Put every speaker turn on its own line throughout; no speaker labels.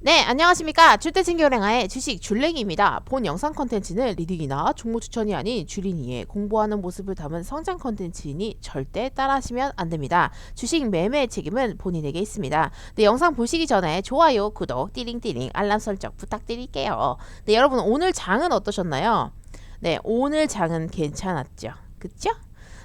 네, 안녕하십니까. 출대신교랭아의 주식 줄랭이입니다. 본 영상 컨텐츠는 리딩이나 종목 추천이 아닌 주린이의 공부하는 모습을 담은 성장 컨텐츠이니 절대 따라하시면 안 됩니다. 주식 매매의 책임은 본인에게 있습니다. 네, 영상 보시기 전에 좋아요, 구독, 띠링띠링, 알람 설정 부탁드릴게요. 네, 여러분 오늘 장은 어떠셨나요? 네, 오늘 장은 괜찮았죠. 그쵸?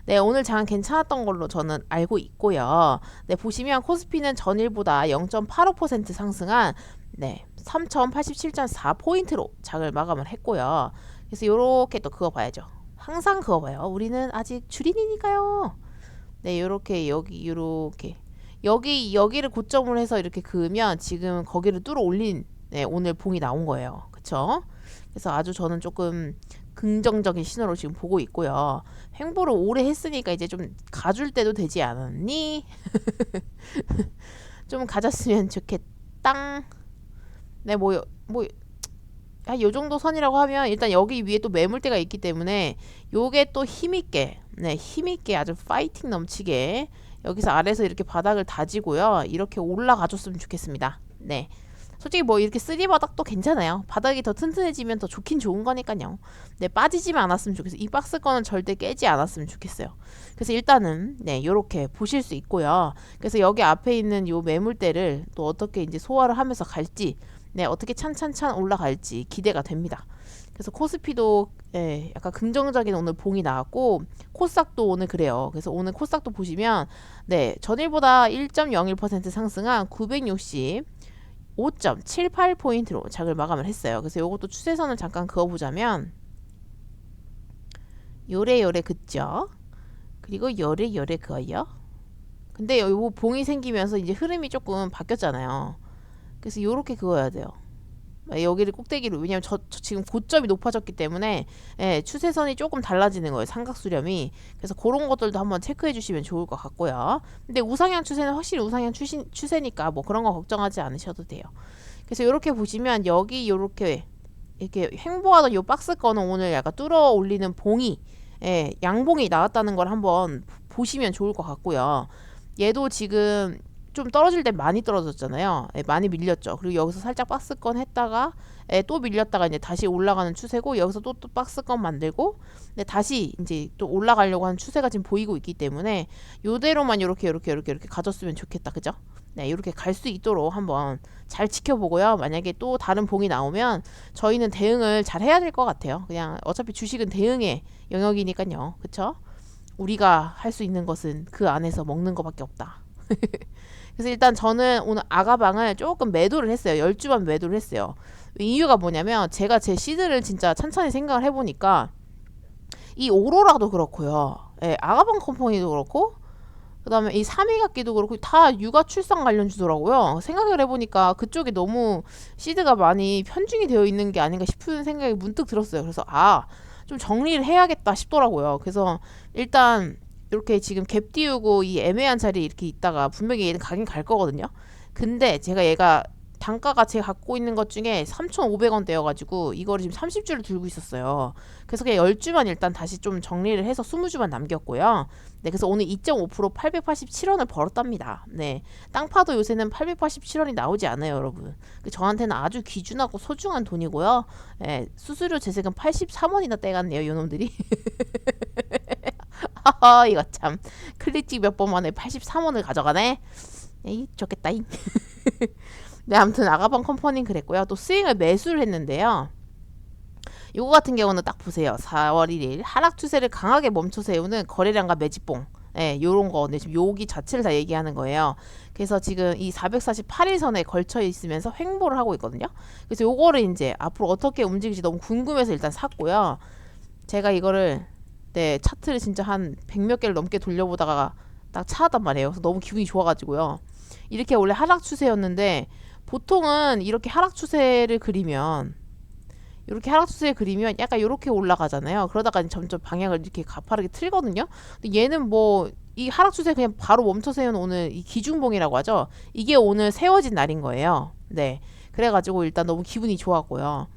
네, 오늘 장 괜찮았던 걸로 저는 알고 있고요. 네, 보시면 코스피는 전일보다 0.85% 상승한 네, 3087.4포인트로 장을 마감을 했고요. 그래서 요렇게 또 그거 봐야죠. 항상 그거 봐요. 우리는 아직 주린이니까요. 네, 요렇게 여기 요렇게 여기 여기를 고점을 해서 이렇게 그으면 지금 거기를 뚫어 올린 네, 오늘 봉이 나온 거예요. 그쵸? 그래서 아주 저는 조금 긍정적인 신호로 지금 보고 있고요. 횡보를 오래 했으니까 이제 좀 가줄 때도 되지 않았니? 좀 가졌으면 좋겠다. 네, 뭐, 뭐, 아, 요 정도 선이라고 하면 일단 여기 위에 또 매물대가 있기 때문에 요게 또 힘있게, 네, 힘있게 아주 파이팅 넘치게 여기서 아래서 이렇게 바닥을 다지고요. 이렇게 올라가줬으면 좋겠습니다. 네. 솔직히 뭐 이렇게 쓰리 바닥도 괜찮아요. 바닥이 더 튼튼해지면 더 좋긴 좋은 거니까요. 네, 빠지지만 않았으면 좋겠어요. 이 박스권은 절대 깨지 않았으면 좋겠어요. 그래서 일단은 네, 요렇게 보실 수 있고요. 그래서 여기 앞에 있는 요 매물대를 또 어떻게 이제 소화를 하면서 갈지 네, 어떻게 찬찬찬 올라갈지 기대가 됩니다. 그래서 코스피도 예, 약간 긍정적인 오늘 봉이 나왔고 코스닥도 오늘 그래요. 그래서 오늘 코스닥도 보시면 네, 전일보다 1.01% 상승한 960 5.78포인트로 장을 마감을 했어요. 그래서 이것도 추세선을 잠깐 그어보자면 요래요래 긋죠. 그리고 요래요래 그어요. 근데 요 봉이 생기면서 이제 흐름이 조금 바뀌었잖아요. 그래서 요렇게 그어야 돼요. 여기를 꼭대기로 왜냐면 저, 저 지금 고점이 높아졌기 때문에 예, 추세선이 조금 달라지는 거예요 삼각수렴이. 그래서 그런 것들도 한번 체크해 주시면 좋을 것 같고요. 근데 우상향 추세는 확실히 우상향 추시, 추세니까 뭐 그런 거 걱정하지 않으셔도 돼요. 그래서 이렇게 보시면 여기 이렇게 이렇게 횡보하던 요 박스 거는 오늘 약간 뚫어 올리는 봉이 예, 양봉이 나왔다는 걸 한번 보시면 좋을 것 같고요. 얘도 지금 좀 떨어질 때 많이 떨어졌잖아요. 예, 많이 밀렸죠. 그리고 여기서 살짝 박스권 했다가 예, 또 밀렸다가 이제 다시 올라가는 추세고 여기서 또, 또 박스권 만들고 네, 다시 이제 또 올라가려고 하는 추세가 지금 보이고 있기 때문에 요대로만 이렇게 이렇게 이렇게 이렇게 가졌으면 좋겠다. 그죠? 네, 이렇게 갈 수 있도록 한번 잘 지켜보고요. 만약에 또 다른 봉이 나오면 저희는 대응을 잘 해야 될 것 같아요. 그냥 어차피 주식은 대응의 영역이니까요. 그쵸? 우리가 할 수 있는 것은 그 안에서 먹는 것밖에 없다. 그래서 일단 저는 오늘 아가방을 조금 매도를 했어요. 10주만 매도를 했어요. 이유가 뭐냐면 제가 제 시드를 진짜 천천히 생각을 해보니까 이 오로라도 그렇고요. 예, 아가방 컴퍼니도 그렇고 그 다음에 이 삼위각기도 그렇고 다 육아 출산 관련 주더라고요. 생각을 해보니까 그쪽에 너무 시드가 많이 편중이 되어 있는 게 아닌가 싶은 생각이 문득 들었어요. 그래서 아, 좀 정리를 해야겠다 싶더라고요. 그래서 일단 이렇게 지금 갭 띄우고 이 애매한 자리에 이렇게 있다가 분명히 얘는 가긴 갈 거거든요. 근데 제가 얘가 단가가 제가 갖고 있는 것 중에 3,500원대여가지고 이거를 지금 30주를 들고 있었어요. 그래서 그냥 10주만 일단 다시 좀 정리를 해서 20주만 남겼고요. 네, 그래서 오늘 2.5% 887원을 벌었답니다. 네, 땅파도 요새는 887원이 나오지 않아요, 여러분. 그 저한테는 아주 귀중하고 소중한 돈이고요. 네, 수수료 재세금 83원이나 떼갔네요, 요놈들이. 하하 이거 참 클릭지 몇 번 만에 83원을 가져가네. 에이 좋겠다. 네 아무튼 아가방 컴퍼니는 그랬고요. 또 스윙을 매수를 했는데요. 요거 같은 경우는 딱 보세요. 4월 1일 하락 추세를 강하게 멈춰 세우는 거래량과 매집봉. 예, 요런 거. 네, 지금 여기 자체를 다 얘기하는 거예요. 그래서 지금 이 448일 선에 걸쳐 있으면서 횡보를 하고 있거든요. 그래서 요거를 이제 앞으로 어떻게 움직일지 너무 궁금해서 일단 샀고요. 제가 이거를 네, 차트를 진짜 한 백 몇 개를 넘게 돌려보다가 딱 차단 말이에요. 그래서 너무 기분이 좋아가지고요. 이렇게 원래 하락 추세였는데 보통은 이렇게 하락 추세를 그리면 이렇게 하락 추세 그리면 약간 이렇게 올라가잖아요. 그러다가 점점 방향을 이렇게 가파르게 틀거든요. 근데 얘는 뭐 이 하락 추세 그냥 바로 멈춰 세운 오늘 이 기중봉이라고 하죠. 이게 오늘 세워진 날인 거예요. 네. 그래가지고 일단 너무 기분이 좋았고요.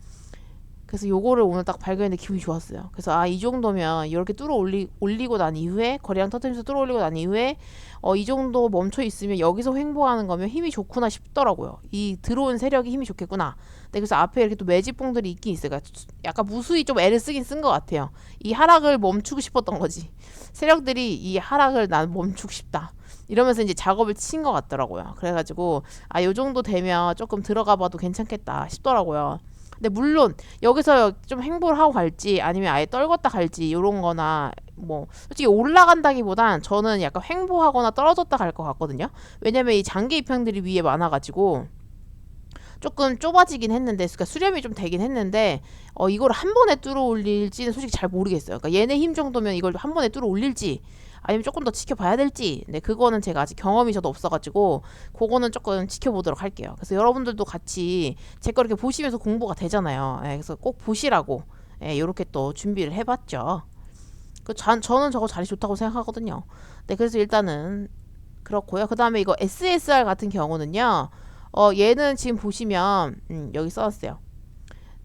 그래서 요거를 오늘 딱 발견했는데 기분이 좋았어요. 그래서 아 이 정도면 이렇게 뚫어 올리, 올리고 난 이후에 거래량 터트리면서 뚫어 올리고 난 이후에 어 이 정도 멈춰 있으면 여기서 횡보하는 거면 힘이 좋구나 싶더라고요. 이 들어온 세력이 힘이 좋겠구나. 네, 그래서 앞에 이렇게 또 매집봉들이 있긴 있어요. 그러니까 약간 무수히 좀 애를 쓰긴 쓴 것 같아요. 이 하락을 멈추고 싶었던 거지. 세력들이 이 하락을 난 멈추고 싶다. 이러면서 이제 작업을 친 것 같더라고요. 그래가지고 아 요 정도 되면 조금 들어가 봐도 괜찮겠다 싶더라고요. 근데 물론 여기서 좀 행보를 하고 갈지 아니면 아예 떨궜다 갈지 요런 거나 뭐 솔직히 올라간다기보단 저는 약간 횡보하거나 떨어졌다 갈 것 같거든요. 왜냐면 이 장기 입형들이 위에 많아가지고 조금 좁아지긴 했는데 그러니까 수렴이 좀 되긴 했는데 어 이걸 한 번에 뚫어 올릴지는 솔직히 잘 모르겠어요. 그러니까 얘네 힘 정도면 이걸 한 번에 뚫어 올릴지 아니면 조금 더 지켜봐야 될지 네 그거는 제가 아직 경험이 저도 없어가지고 그거는 조금 지켜보도록 할게요. 그래서 여러분들도 같이 제 거 이렇게 보시면서 공부가 되잖아요. 예, 그래서 꼭 보시라고 예, 이렇게 또 준비를 해봤죠. 그 저, 저는 저거 자리 좋다고 생각하거든요. 네 그래서 일단은 그렇고요. 그 다음에 이거 SSR 같은 경우는요. 어 얘는 지금 보시면 음, 여기 써놨어요.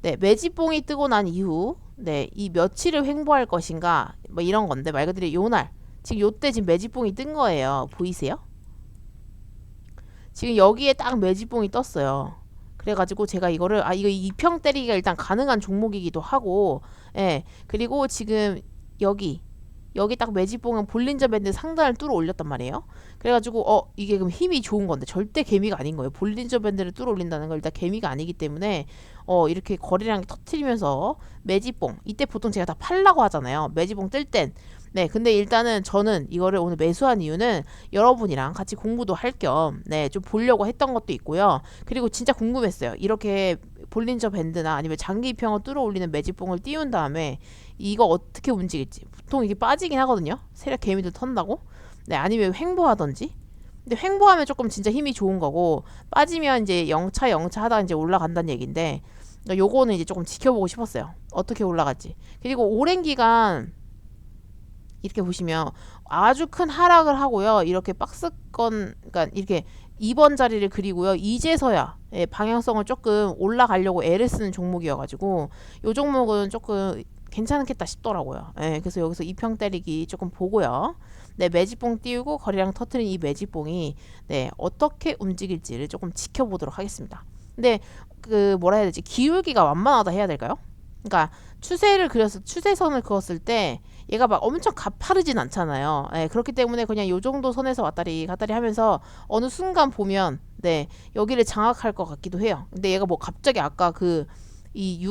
네 매집봉이 뜨고 난 이후 네 이 며칠을 횡보할 것인가 뭐 이런 건데 말 그대로 요 날 지금 요때 지금 매집봉이 뜬 거예요. 보이세요? 지금 여기에 딱 매집봉이 떴어요. 그래가지고 제가 이거를 아 이거 이평 때리기가 일단 가능한 종목이기도 하고 예 그리고 지금 여기 여기 딱 매집봉은 볼린저 밴드 상단을 뚫어 올렸단 말이에요. 그래가지고 어 이게 그럼 힘이 좋은 건데 절대 개미가 아닌 거예요. 볼린저 밴드를 뚫어 올린다는 걸 일단 개미가 아니기 때문에 어 이렇게 거리량 터트리면서 매집봉 이때 보통 제가 다 팔라고 하잖아요. 매집봉 뜰 땐. 네, 근데 일단은 저는 이거를 오늘 매수한 이유는 여러분이랑 같이 공부도 할 겸, 네, 좀 보려고 했던 것도 있고요. 그리고 진짜 궁금했어요. 이렇게 볼린저 밴드나 아니면 장기 입형을 뚫어 올리는 매집봉을 띄운 다음에 이거 어떻게 움직일지. 보통 이게 빠지긴 하거든요. 세력 개미들 턴다고. 네, 아니면 횡보하던지. 근데 횡보하면 조금 진짜 힘이 좋은 거고 빠지면 이제 영차 영차 하다가 이제 올라간다는 얘긴데 요거는 이제 조금 지켜보고 싶었어요. 어떻게 올라갈지. 그리고 오랜 기간 이렇게 보시면 아주 큰 하락을 하고요. 이렇게 박스권, 그러니까 이렇게 2번 자리를 그리고요. 이제서야 예, 방향성을 조금 올라가려고 애를 쓰는 종목이어가지고 이 종목은 조금 괜찮겠다 싶더라고요. 예, 그래서 여기서 이평 때리기 조금 보고요. 네, 매집봉 띄우고 거리량 터트린 이 매집봉이 네, 어떻게 움직일지를 조금 지켜보도록 하겠습니다. 근데 그 뭐라 해야 되지? 기울기가 완만하다 해야 될까요? 그러니까 추세를 그려서 추세선을 그었을 때 얘가 막 엄청 가파르진 않잖아요. 네, 그렇기 때문에 그냥 요 정도 선에서 왔다리 갔다리 하면서 어느 순간 보면 네 여기를 장악할 것 같기도 해요. 근데 얘가 뭐 갑자기 아까 그이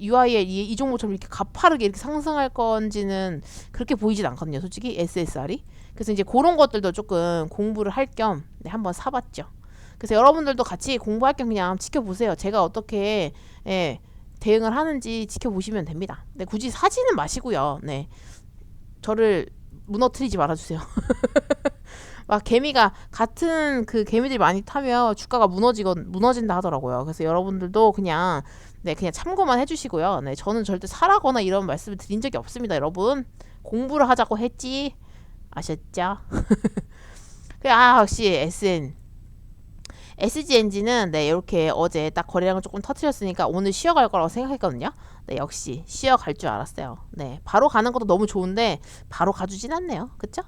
UI의 이, 이 종목처럼 이렇게 가파르게 이렇게 상승할 건지는 그렇게 보이진 않거든요. 솔직히 SSR이. 그래서 이제 그런 것들도 조금 공부를 할 겸 네, 한번 사봤죠. 그래서 여러분들도 같이 공부할 겸 그냥 지켜보세요. 제가 어떻게 예, 대응을 하는지 지켜보시면 됩니다. 네, 굳이 사지는 마시고요. 네. 저를 무너뜨리지 말아주세요. 막 개미가 같은 그 개미들이 많이 타면 주가가 무너지건 무너진다 하더라고요. 그래서 여러분들도 그냥 네 그냥 참고만 해주시고요. 네 저는 절대 사라거나 이런 말씀을 드린 적이 없습니다, 여러분. 공부를 하자고 했지 아셨죠? 아 역시 SN SG 엔진은 네 이렇게 어제 딱 거래량을 조금 터트렸으니까 오늘 쉬어갈 거라고 생각했거든요. 네 역시 쉬어갈 줄 알았어요. 네 바로 가는 것도 너무 좋은데 바로 가주진 않네요. 그쵸?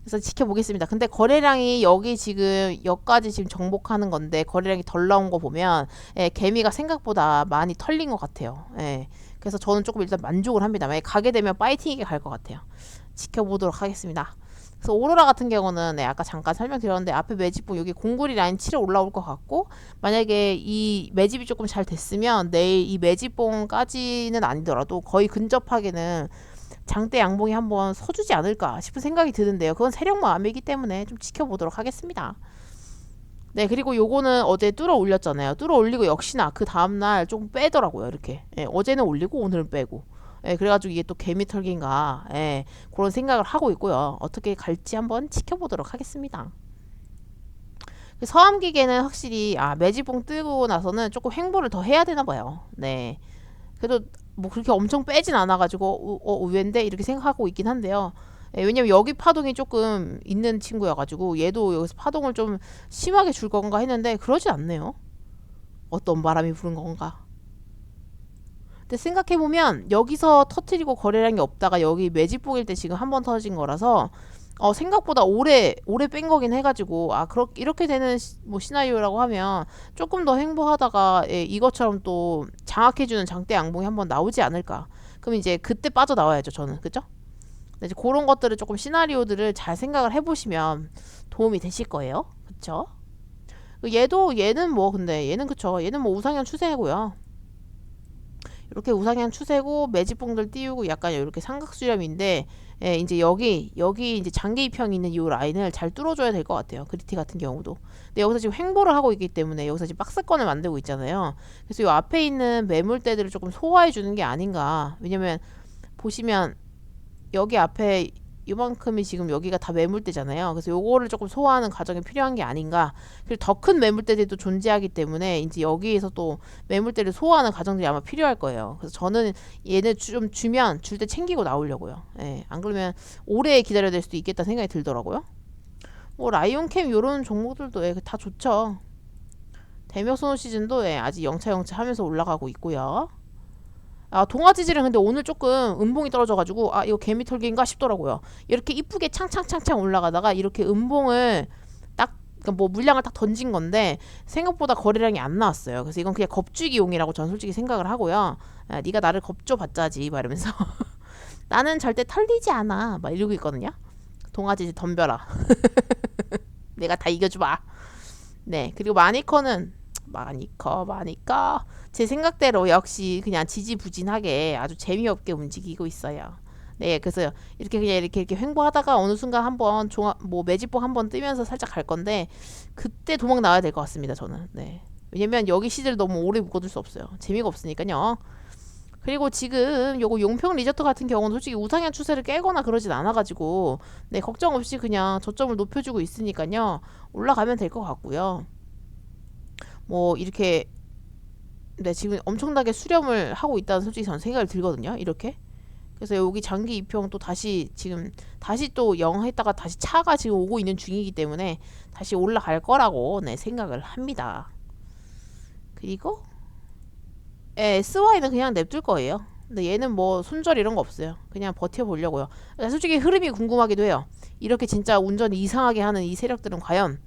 그래서 지켜보겠습니다. 근데 거래량이 여기 지금 여기까지 지금 정복하는 건데 거래량이 덜 나온 거 보면 예, 개미가 생각보다 많이 털린 것 같아요. 예, 그래서 저는 조금 일단 만족을 합니다. 만약 가게 되면 파이팅이게 갈 것 같아요. 지켜보도록 하겠습니다. 그래서 오로라 같은 경우는 네, 아까 잠깐 설명드렸는데 앞에 매집봉 여기 공구리 라인 치러 올라올 것 같고 만약에 이 매집이 조금 잘 됐으면 내일 이 매집봉까지는 아니더라도 거의 근접하게는 장대 양봉이 한번 서주지 않을까 싶은 생각이 드는데요. 그건 세력 마음이기 때문에 좀 지켜보도록 하겠습니다. 네, 그리고 요거는 어제 뚫어 올렸잖아요. 뚫어 올리고 역시나 그 다음날 조금 빼더라고요. 이렇게. 예, 어제는 올리고 오늘은 빼고. 예, 그래가지고 이게 또 개미 털기인가 예, 그런 생각을 하고 있고요. 어떻게 갈지 한번 지켜보도록 하겠습니다. 그 서암기계는 확실히 아 매지봉 뜨고 나서는 조금 횡보를 더 해야 되나 봐요. 네. 그래도 뭐 그렇게 엄청 빼진 않아가지고 어, 어 의외인데 이렇게 생각하고 있긴 한데요. 예, 왜냐면 여기 파동이 조금 있는 친구여가지고 얘도 여기서 파동을 좀 심하게 줄 건가 했는데 그러지 않네요. 어떤 바람이 부는 건가? 근데 생각해 보면 여기서 터트리고 거래량이 없다가 여기 매집봉일 때 지금 한 번 터진 거라서 어 생각보다 오래 오래 뺀 거긴 해가지고 아 그렇 이렇게 되는 시, 뭐 시나리오라고 하면 조금 더 횡보하다가 예, 이것처럼 또 장악해주는 장대 양봉이 한번 나오지 않을까. 그럼 이제 그때 빠져 나와야죠 저는 그죠? 이제 그런 것들을 조금 시나리오들을 잘 생각을 해보시면 도움이 되실 거예요. 그쵸? 얘도 얘는 뭐 근데 얘는 그쵸? 얘는 뭐 우상향 추세고요. 이렇게 우상향 추세고 매집봉들 띄우고 약간 이렇게 삼각수렴인데 예, 이제 여기 여기 이제 장기 입형이 있는 이 라인을 잘 뚫어줘야 될 것 같아요. 그리티 같은 경우도. 근데 여기서 지금 횡보를 하고 있기 때문에 여기서 지금 박스권을 만들고 있잖아요. 그래서 이 앞에 있는 매물대들을 조금 소화해 주는 게 아닌가. 왜냐면 보시면 여기 앞에 이만큼이 지금 여기가 다 매물대잖아요. 그래서 요거를 조금 소화하는 과정이 필요한 게 아닌가. 그리고 더 큰 매물대들도 존재하기 때문에 이제 여기에서 또 매물대를 소화하는 과정들이 아마 필요할 거예요. 그래서 저는 주- 좀 주면 줄 때 챙기고 나오려고요. 예, 안 그러면 오래 기다려야 될 수도 있겠다 생각이 들더라고요. 뭐 라이온캠 요런 종목들도 예, 다 좋죠. 대명소노 시즌도 예, 아직 영차 영차 하면서 올라가고 있고요. 아 동아지질은 근데 오늘 조금 음봉이 떨어져가지고 아 이거 개미털기인가 싶더라고요. 이렇게 이쁘게 창창창창 올라가다가 이렇게 음봉을 딱 그러니까 뭐 물량을 딱 던진 건데 생각보다 거래량이 안 나왔어요. 그래서 이건 그냥 겁주기용이라고 전 솔직히 생각을 하고요. 아, 네가 나를 겁줘봤자지 막 이러면서 나는 절대 털리지 않아 막 이러고 있거든요. 동아지질 덤벼라. 내가 다 이겨줘봐. 네 그리고 마니커는 마니커 마니커 제 생각대로 역시 그냥 지지부진하게 아주 재미없게 움직이고 있어요. 네, 그래서 이렇게 그냥 이렇게 이렇게 횡보하다가 어느 순간 한번 종합 뭐 매집봉 한번 뜨면서 살짝 갈 건데 그때 도망 나와야 될 것 같습니다. 저는. 네. 왜냐면 여기 시들 너무 오래 묶어둘 수 없어요. 재미가 없으니까요. 그리고 지금 요거 용평 리조트 같은 경우는 솔직히 우상향 추세를 깨거나 그러진 않아가지고 네 걱정 없이 그냥 저점을 높여주고 있으니까요 올라가면 될 것 같고요. 뭐 이렇게 네, 지금 엄청나게 수렴을 하고 있다는 솔직히 저는 생각이 들거든요. 이렇게. 그래서 여기 장기 입형 또 다시 지금 다시 또 영 했다가 다시 차가 지금 오고 있는 중이기 때문에 다시 올라갈 거라고 네, 생각을 합니다. 그리고 예, SY는 그냥 냅둘 거예요. 근데 얘는 뭐 손절 이런 거 없어요. 그냥 버텨보려고요. 솔직히 흐름이 궁금하기도 해요. 이렇게 진짜 운전 이상하게 하는 이 세력들은 과연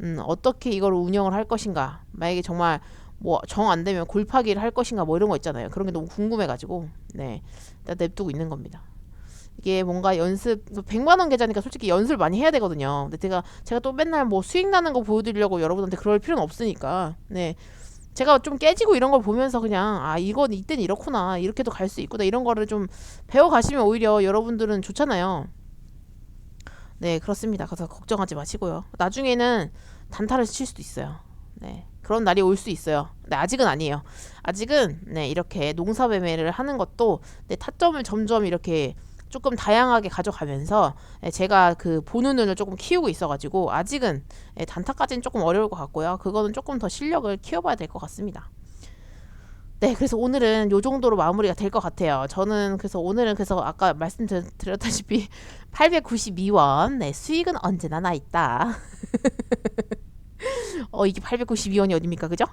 음, 어떻게 이걸 운영을 할 것인가. 만약에 정말 뭐 정 안 되면 골파기를 할 것인가 뭐 이런 거 있잖아요. 그런 게 너무 궁금해가지고 네 일단 냅두고 있는 겁니다. 이게 뭔가 연습 100만 원 계좌니까 솔직히 연습을 많이 해야 되거든요. 근데 제가 제가 또 맨날 뭐 수익 나는 거 보여드리려고 여러분한테 그럴 필요는 없으니까 네 제가 좀 깨지고 이런 걸 보면서 그냥 아 이건 이땐 이렇구나 이렇게도 갈 수 있구나 이런 거를 좀 배워 가시면 오히려 여러분들은 좋잖아요. 네 그렇습니다. 그래서 걱정하지 마시고요. 나중에는 단타를 칠 수도 있어요. 네. 그런 날이 올 수 있어요. 근데 아직은 아니에요. 아직은 네, 이렇게 농사 매매를 하는 것도 네, 타점을 점점 이렇게 조금 다양하게 가져가면서 네, 제가 그 보는 눈을 조금 키우고 있어가지고 아직은 네, 단타까지는 조금 어려울 것 같고요. 그거는 조금 더 실력을 키워봐야 될 것 같습니다. 네, 그래서 오늘은 요 정도로 마무리가 될 것 같아요. 저는 그래서 오늘은 그래서 아까 말씀드렸다시피 892원, 네, 수익은 언제나 나 있다. 어 이게 892원이 어딥니까 그죠?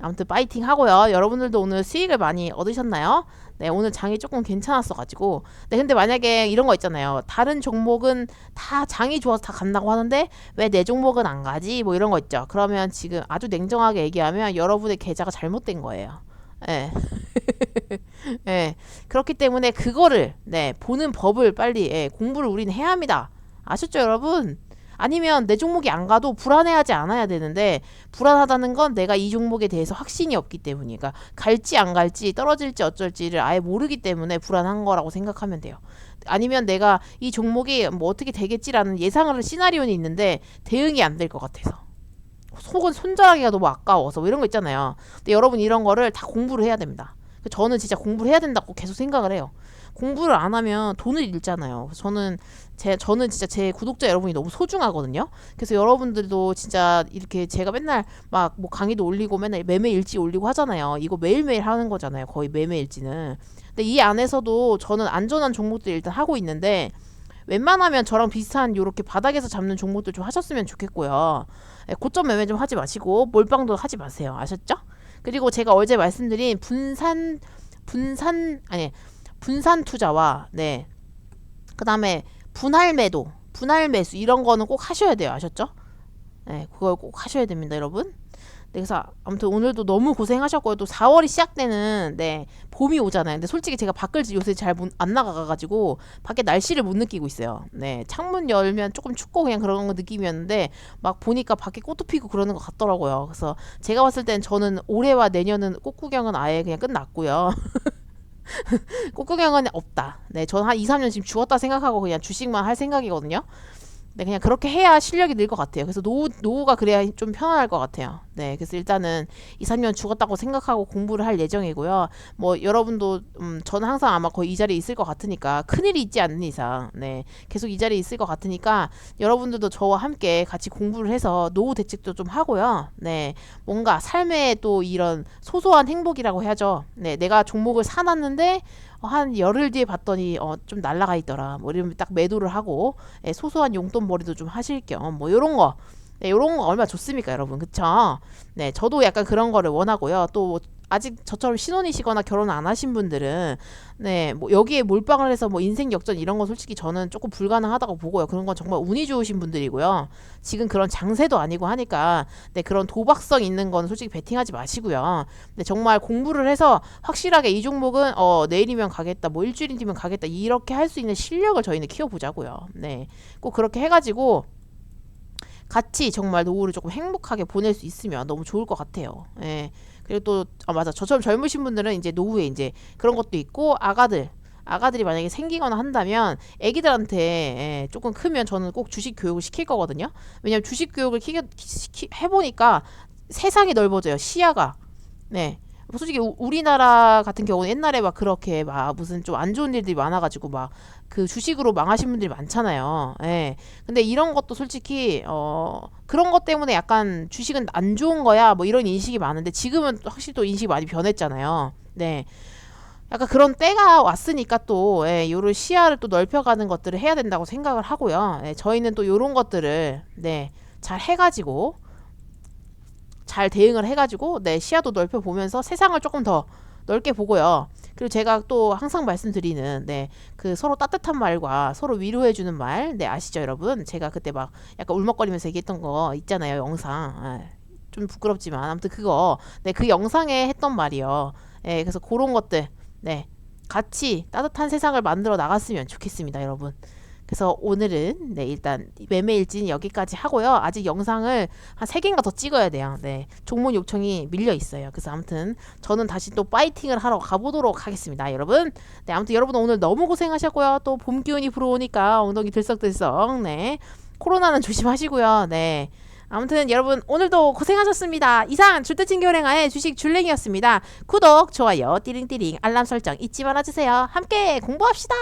아무튼 파이팅 하고요. 여러분들도 오늘 수익을 많이 얻으셨나요? 네, 오늘 장이 조금 괜찮았어 가지고. 네, 근데 만약에 이런 거 있잖아요. 다른 종목은 다 장이 좋아서 다 간다고 하는데 왜 내 종목은 안 가지? 뭐 이런 거 있죠. 그러면 지금 아주 냉정하게 얘기하면 여러분의 계좌가 잘못된 거예요. 예. 예. 그렇기 때문에 그거를 네, 보는 법을 빨리 예, 공부를 우리는 해야 합니다. 아셨죠, 여러분? 아니면 내 종목이 안 가도 불안해하지 않아야 되는데 불안하다는 건 내가 이 종목에 대해서 확신이 없기 때문이니까 갈지 안 갈지 떨어질지 어쩔지를 아예 모르기 때문에 불안한 거라고 생각하면 돼요. 아니면 내가 이 종목이 뭐 어떻게 되겠지라는 예상을 시나리오는 있는데 대응이 안 될 것 같아서 속은 손절하기가 너무 아까워서 뭐 이런 거 있잖아요. 근데 여러분 이런 거를 다 공부를 해야 됩니다. 저는 진짜 공부를 해야 된다고 계속 생각을 해요. 공부를 안 하면 돈을 잃잖아요. 저는 제 저는 진짜 제 구독자 여러분이 너무 소중하거든요. 그래서 여러분들도 진짜 이렇게 제가 맨날 막 뭐 강의도 올리고 맨날 매매 일지 올리고 하잖아요. 이거 매일매일 하는 거잖아요. 거의 매매 일지는. 근데 이 안에서도 저는 안전한 종목들 일단 하고 있는데 웬만하면 저랑 비슷한 요렇게 바닥에서 잡는 종목들 좀 하셨으면 좋겠고요. 예, 고점 매매 좀 하지 마시고 몰빵도 하지 마세요. 아셨죠? 그리고 제가 어제 말씀드린 분산 분산 아니 분산 투자와 네 그다음에 분할 매도, 분할 매수 이런 거는 꼭 하셔야 돼요. 아셨죠? 네, 그걸 꼭 하셔야 됩니다, 여러분. 네, 그래서 아무튼 오늘도 너무 고생하셨고요. 또 4월이 시작되는 네 봄이 오잖아요. 근데 솔직히 제가 밖을 요새 잘 안 나가가지고 밖에 날씨를 못 느끼고 있어요. 네, 창문 열면 조금 춥고 그냥 그런 거 느낌이었는데 막 보니까 밖에 꽃도 피고 그러는 것 같더라고요. 그래서 제가 봤을 땐 저는 올해와 내년은 꽃 구경은 아예 그냥 끝났고요. 꽃구경은 없다. 네, 저는 한 2, 3년 지금 죽었다 생각하고 그냥 주식만 할 생각이거든요. 네, 그냥 그렇게 해야 실력이 늘 것 같아요. 그래서 노후, 노후가 그래야 좀 편안할 것 같아요. 네, 그래서 일단은 2, 3년 죽었다고 생각하고 공부를 할 예정이고요. 뭐 여러분도 음, 저는 항상 아마 거의 이 자리에 있을 것 같으니까 큰일이 있지 않는 이상, 네, 계속 이 자리에 있을 것 같으니까 여러분들도 저와 함께 같이 공부를 해서 노후 대책도 좀 하고요. 네, 뭔가 삶의 또 이런 소소한 행복이라고 해야죠. 네, 내가 종목을 사놨는데 어, 한 열흘 뒤에 봤더니 어, 좀 날라가 있더라. 뭐 이러면 딱 매도를 하고 예, 소소한 용돈벌이도 좀 하실 겸 뭐 요런 거 네, 요런 거 얼마나 좋습니까, 여러분. 그쵸? 네, 저도 약간 그런 거를 원하고요. 또 아직 저처럼 신혼이시거나 결혼 안 하신 분들은 네, 뭐 여기에 몰빵을 해서 뭐 인생 역전 이런 거 솔직히 저는 조금 불가능하다고 보고요. 그런 건 정말 운이 좋으신 분들이고요. 지금 그런 장세도 아니고 하니까 네, 그런 도박성 있는 건 솔직히 베팅하지 마시고요. 네, 정말 공부를 해서 확실하게 이 종목은 어, 내일이면 가겠다. 뭐 일주일 뒤면 가겠다. 이렇게 할 수 있는 실력을 저희는 키워 보자고요. 네. 꼭 그렇게 해 가지고 같이 정말 노후를 조금 행복하게 보낼 수 있으면 너무 좋을 것 같아요. 예. 그리고 또, 아, 맞아. 저처럼 젊으신 분들은 이제 노후에 이제 그런 것도 있고, 아가들, 아가들이 만약에 생기거나 한다면 애기들한테 예, 조금 크면 저는 꼭 주식 교육을 시킬 거거든요. 왜냐면 주식 교육을 키, 키, 해보니까 세상이 넓어져요. 시야가. 네. 솔직히 우, 우리나라 같은 경우는 옛날에 막 그렇게 막 무슨 좀 안 좋은 일들이 많아가지고 막 그 주식으로 망하신 분들이 많잖아요. 예. 근데 이런 것도 솔직히 어 그런 것 때문에 약간 주식은 안 좋은 거야 뭐 이런 인식이 많은데 지금은 확실히 또 인식이 많이 변했잖아요. 네. 약간 그런 때가 왔으니까 또 예, 요런 시야를 또 넓혀가는 것들을 해야 된다고 생각을 하고요. 예, 저희는 또 요런 것들을 네, 잘 해가지고 잘 대응을 해가지고 네, 시야도 넓혀 보면서 세상을 조금 더 넓게 보고요. 그리고 제가 또 항상 말씀드리는 네, 그 서로 따뜻한 말과 서로 위로해 주는 말, 네 아시죠 여러분? 제가 그때 막 약간 울먹거리면서 얘기했던 거 있잖아요 영상. 아, 좀 부끄럽지만 아무튼 그거 네, 그 영상에 했던 말이요. 네, 그래서 그런 것들 네, 같이 따뜻한 세상을 만들어 나갔으면 좋겠습니다, 여러분. 그래서 오늘은 네 일단 매매 일진 여기까지 하고요. 아직 영상을 한 세 개인가 더 찍어야 돼요. 네 종문 요청이 밀려 있어요. 그래서 아무튼 저는 다시 또 파이팅을 하러 가보도록 하겠습니다, 여러분. 네 아무튼 여러분 오늘 너무 고생하셨고요. 또 봄 기운이 불어오니까 엉덩이 들썩들썩. 네 코로나는 조심하시고요. 네. 아무튼 여러분 오늘도 고생하셨습니다. 이상 줄대친교랭아의 주식 줄랭이였습니다. 구독, 좋아요, 띠링띠링, 알람 설정 잊지 말아주세요. 함께 공부합시다.